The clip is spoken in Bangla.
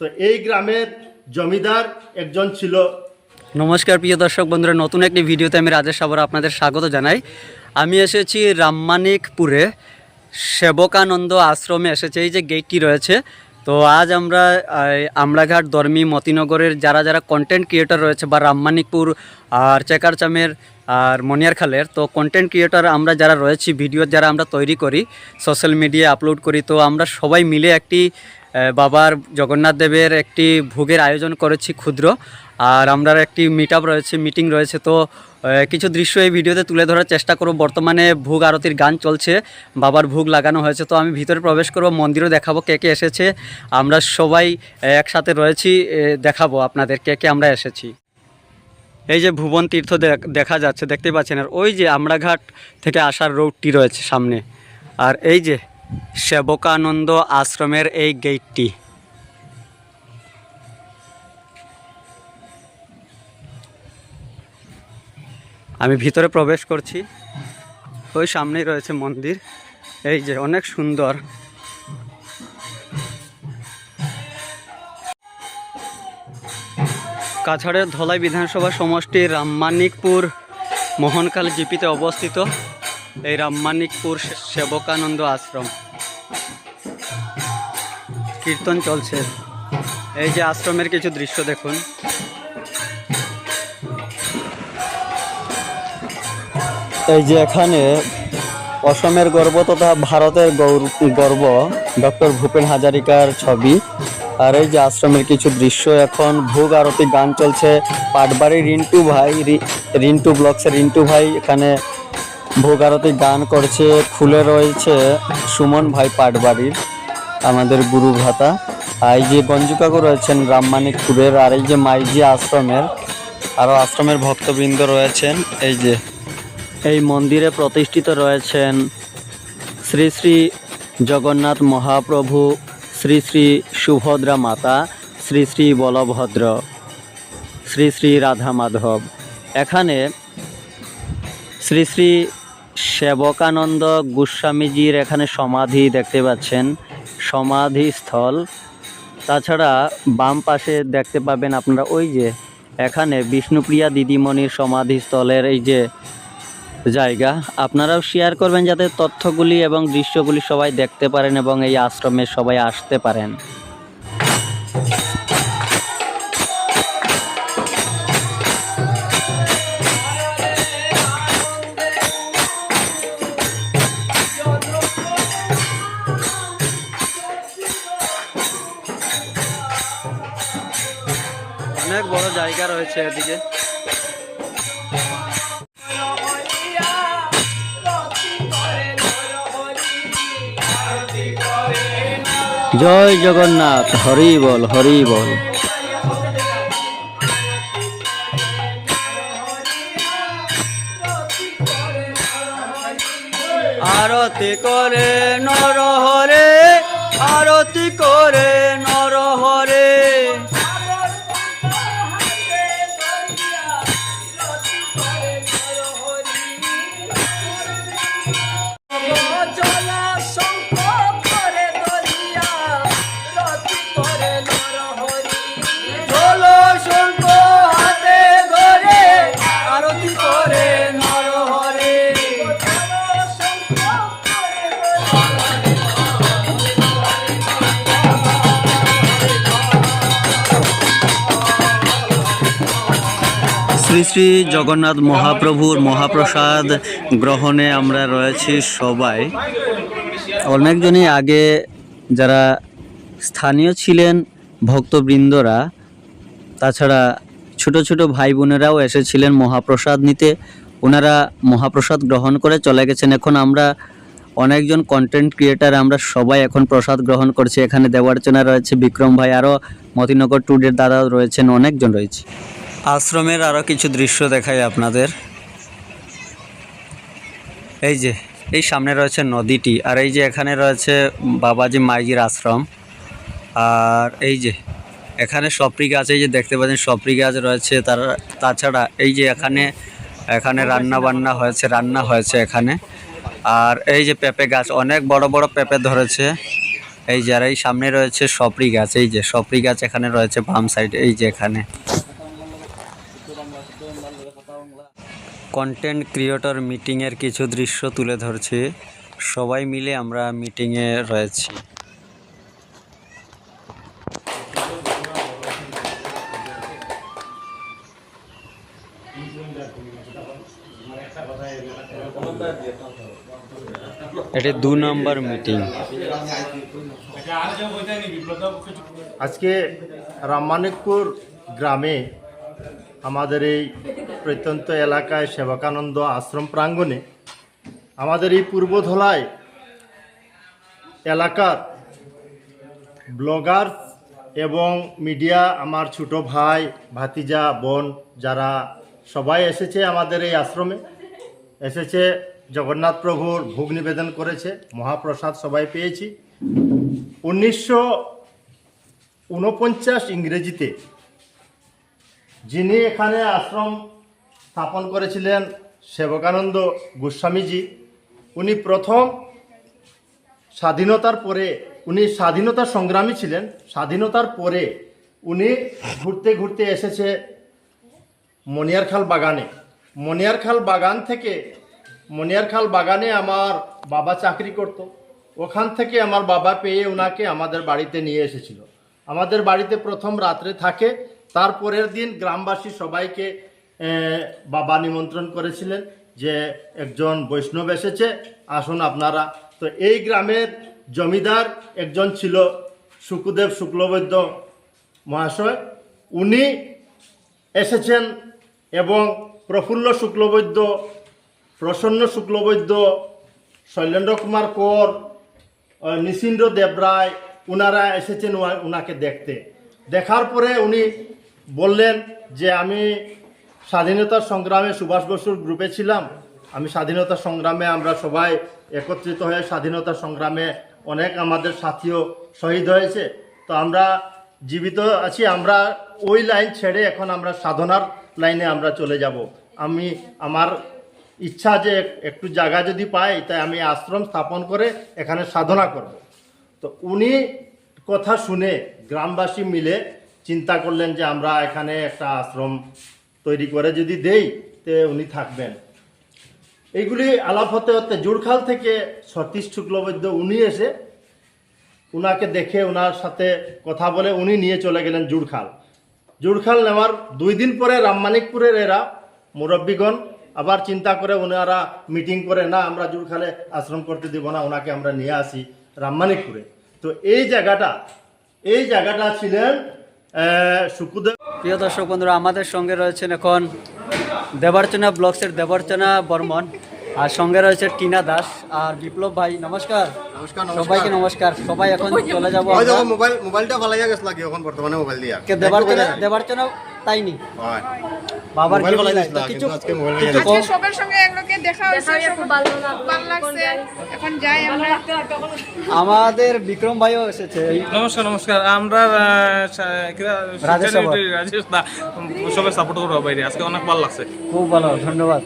তো এই গ্রামের জমিদার একজন ছিল। নমস্কার প্রিয় দর্শক বন্ধুরা নতুন একটি ভিডিওতে আমি রাজেশ সাবর আপনাদের স্বাগত জানাই। আমি এসেছি রামমানিকপুরে সেবকানন্দ আশ্রমে এসেছি এই যে গেটটি রয়েছে। তো আজ আমরা আমড়াঘাট দর্মি মতিনগরের যারা যারা কন্টেন্ট ক্রিয়েটর রয়েছে বা রামমানিকপুর আর চেকারচামের আর মনিয়ার খালের। তো কন্টেন্ট ক্রিয়েটর আমরা যারা রয়েছি ভিডিও যারা আমরা তৈরি করি সোশ্যাল মিডিয়ায় আপলোড করি, তো আমরা সবাই মিলে একটি বাবার জগন্নাথ দেবের একটি ভোগের আয়োজন করেছি ক্ষুদ্র। আর আমরা একটি মিট রয়েছে মিটিং রয়েছে, তো কিছু দৃশ্য এই ভিডিওতে তুলে ধরার চেষ্টা করব। বর্তমানে ভোগ আরতির গান চলছে, বাবার ভোগ লাগানো হয়েছে, তো আমি ভিতরে প্রবেশ করব, মন্দিরও দেখাবো কে কে এসেছে। আমরা সবাই একসাথে রয়েছি দেখাবো আপনাদের কে কে আমরা এসেছি। এই যে ভুবন তীর্থ দেখ- যাচ্ছে, দেখতে পাচ্ছেন? আর ওই যে আমড়াঘাট থেকে আসার রোডটি রয়েছে সামনে। আর এই যে সেবকানন্দ আশ্রমের এই গেটটি আমি ভিতরে প্রবেশ করছি। ওই সামনেই রয়েছে মন্দির। এই যে অনেক সুন্দর কাছাড়ের ধলাই বিধানসভা সমষ্টি রামমানিকপুর মোহনকাল জিপিতে অবস্থিত। এই রামমানিকপুর সেবকানন্দ আশ্রম। কীর্তন চলছে। এই যে আশ্রমের কিছু দৃশ্য দেখুন। এই যে এখানে অসমের গর্ব তথা ভারতের গৌর- গর্ব ডক্টর ভূপেন হাজারিকার ছবি। আর এই যে আশ্রমের কিছু দৃশ্য এখন, ভোগ আরতি গান চলছে। পাটবাড়ি রিন্টু ভাই রিন্টু ব্লকসের রিন্টু ভাই এখানে ভোগ আরতি গান করছে। খুলে রয়েছে সুমন ভাই পাটবাড়ির, আমাদের গুরু ভাতা। আর এই যে গঞ্জু কাকু রয়েছেন রামমানিকপুরের, আর এই যে মাইজি আশ্রমের আরও আশ্রমের ভক্তবৃন্দ রয়েছেন। এই যে, এই মন্দিরে প্রতিষ্ঠিত রয়েছেন শ্রী শ্রী জগন্নাথ মহাপ্রভু শ্রী শ্রী সুভদ্রা মাতা, শ্রী শ্রী বলভদ্র, শ্রী শ্রী রাধা মাধব। এখানে শ্রী শ্রী সেবকানন্দ গোস্বামীজির এখানে সমাধি দেখতে পাচ্ছেন, সমাধিস্থল। তাছাড়া বাম পাশে দেখতে পাবেন আপনারা ওই যে, এখানে বিষ্ণুপ্রিয়া দিদিমণির সমাধিস্থলের এই যে জায়গা। আপনারাও শেয়ার করবেন যাতে তথ্যগুলি এবং দৃশ্যগুলি সবাই দেখতে পারেন এবং এই আশ্রমে সবাই আসতে পারেন। অনেক বড় জায়গা রয়েছে এদিকে। জয় জগন্নাথ হরি বল হরি বল। আরতি করে নর হরে আরতি করে নর শ্রী শ্রী জগন্নাথ মহাপ্রভুর মহাপ্রসাদ গ্রহণে আমরা রয়েছি সবাই। অনেকজনই আগে যারা স্থানীয় ছিলেন ভক্তবৃন্দরা, তাছাড়া ছোট ছোট ভাই বোনেরাও এসেছিলেন মহাপ্রসাদ নিতে। ওনারা মহাপ্রসাদ গ্রহণ করে চলে গেছেন। এখন আমরা অনেকজন কন্টেন্ট ক্রিয়েটার আমরা সবাই এখন প্রসাদ গ্রহণ করছি। এখানে দেওয়ার্চনা রয়েছে বিক্রম ভাই, আরও মতিনগর টুডের দাদা রয়েছেন, অনেকজন রয়েছে। আশ্রমের আরও কিছু দৃশ্য দেখাই আপনাদের। এই যে, এই সামনে রয়েছে নদীটি, আর এই যে এখানে রয়েছে বাবাজি মাইজির আশ্রম। আর এই যে, এখানে সপরি গাছ, এই যে দেখতে পাচ্ছেন সপরি গাছ রয়েছে, তার, তাছাড়া এই যে এখানে এখানে রান্না বান্না হয়েছে, রান্না হয়েছে এখানে। আর এই যে পেঁপে গাছ, অনেক বড় বড় পেঁপে ধরেছে। এই যারা এই সামনে রয়েছে সপরি গাছ, এই যে সপরি গাছ এখানে রয়েছে বাম সাইড, এই যে এখানে। কন্টেন্ট ক্রিয়েটর মিটিংয়ের কিছু দৃশ্য তুলে ধরছি। সবাই মিলে আমরা মিটিংয়ে রয়েছি। এটি দু নম্বর মিটিং আজকে রামমানিকপুর গ্রামে আমাদের এই প্রত্যন্ত এলাকায় সেবকানন্দ আশ্রম প্রাঙ্গণে আমাদের এই পূর্বধলায় এলাকার ব্লগার এবং মিডিয়া আমার ছোট ভাই, ভাতিজা, বোন যারা সবাই এসেছে আমাদের এই আশ্রমে। এসেছে জগন্নাথ প্রভুর ভোগ নিবেদন করেছে, মহাপ্রসাদ সবাই পেয়েছি। উনিশশো ঊনপঞ্চাশ ইংরেজিতে যিনি এখানে আশ্রম স্থাপন করেছিলেন, সেবকানন্দ গোস্বামীজি, উনি প্রথম স্বাধীনতার পরে, উনি স্বাধীনতা সংগ্রামী ছিলেন। স্বাধীনতার পরে উনি ঘুরতে ঘুরতে এসেছে মনিয়ারখাল বাগানে। মনিয়ারখাল বাগান থেকে মনিয়ারখাল বাগানে আমার বাবা চাকরি করত। ওখান থেকে আমার বাবা পেয়ে ওনাকে আমাদের বাড়িতে নিয়ে এসেছিল। আমাদের বাড়িতে প্রথম রাত্রে থাকে তারপরের দিন গ্রামবাসী সবাইকে বাবা নিমন্ত্রণ করেছিলেন যে একজন বৈষ্ণব এসেছে, আসুন আপনারা। তো এই গ্রামের জমিদার একজন ছিল সুকুদেব শুক্লবৈদ্য মহাশয়। উনি এসেছেন এবং প্রফুল্ল শুক্লবৈদ্য, প্রসন্ন শুক্লবৈদ্য, শৈলেন্দ্র কুমার কর নিশীন্দ্র দেবরায় ওনারা এসেছেন ওনাকে দেখতে। দেখার পরে উনি বললেন যে আমি স্বাধীনতা সংগ্রামে সুভাষ বসুর গ্রুপে ছিলাম। আমি স্বাধীনতা সংগ্রামে আমরা সবাই একত্রিত হয়ে স্বাধীনতা সংগ্রামে অনেক আমাদের সাথীও শহীদ হয়েছে। তো আমরা জীবিত আছি, আমরা ওই লাইন ছেড়ে এখন আমরা সাধনার লাইনে আমরা চলে যাব। আমি, আমার ইচ্ছা যে একটু জায়গা যদি পাই, তাই আমি আশ্রম স্থাপন করে এখানে সাধনা করব। তো উনি কথা শুনে গ্রামবাসী মিলে চিন্তা করলেন যে আমরা এখানে একটা আশ্রম তৈরি করে যদি দেই, তে উনি থাকবেন। এইগুলি আলাপ হতে হতে জুড়খাল থেকে সতীশ শুক্লবৈদ্য উনি এসে উনাকে দেখে ওনার সাথে কথা বলে উনি নিয়ে চলে গেলেন জুড়খাল। জুড়খাল নেওয়ার দুই দিন পরে রামমানিকপুরের এরা মুরব্বীগণ আবার চিন্তা করে ওনারা মিটিং করে, না, আমরা জুড়খালে আশ্রম করতে দিব না ওনাকে আমরা নিয়ে আসি রামমানিকপুরে। তো এই জায়গাটা এই জায়গাটা ছিলেন আহ, সুকুদেব প্রিয় দর্শক বন্ধুরা আমাদের সঙ্গে রয়েছেন এখন দেবার্চনা ব্লগসের দেবার্চনা বর্মন আর সঙ্গে রয়েছে টিনা দাস আর বিপ্লব ভাই। নমস্কার। সবাইকে নমস্কার সবাই এখন চলে যাব ওই আমরা। দেখো মোবাইল মোবাইলটা গেছ লাগি এখন বর্তমানে মোবাইল দিয়া। কে দেবার্চনা দেবার্চনা তাইনি বাবার কি ফালাই বলে? দিছিল, কিছু আজকে মোবাইল কিছু নিয়ে কম আজকে সবার সঙ্গে এগুলোকে দেখা হয়েছে খুব ভালো লাগছে। এখন যাই আমরা। আমাদের বিক্রম ভাইও এসেছে। নমস্কার নমস্কার। আমরা। রাজেশ দা সবাই সাপোর্ট করব বাইরে। আজকে অনেক ভালো লাগছে। খুব ভালো ধন্যবাদ।